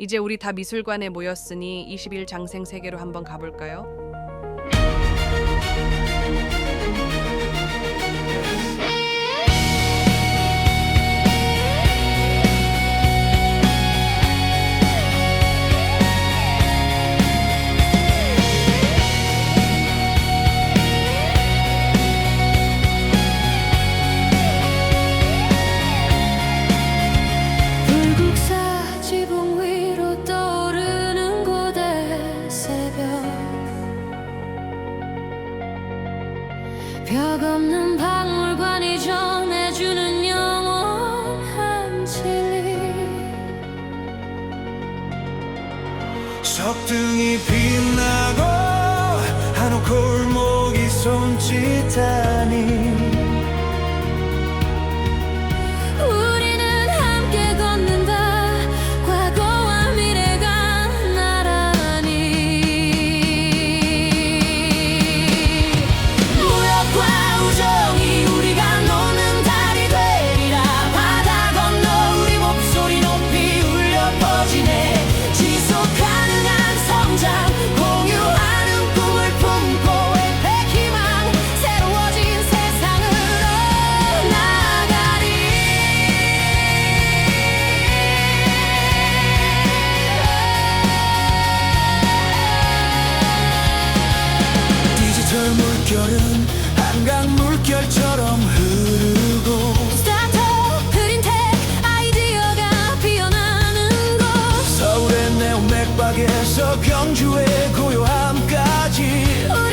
이제 우리 다 미술관에 모였으니 21장생 세계로 한번 가볼까요? 벽 없는 박물관이 전해주는 영원한 진리. 석등이 빛나고 한옥 골목이 손짓하니 광주의 고요함까지.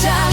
혼자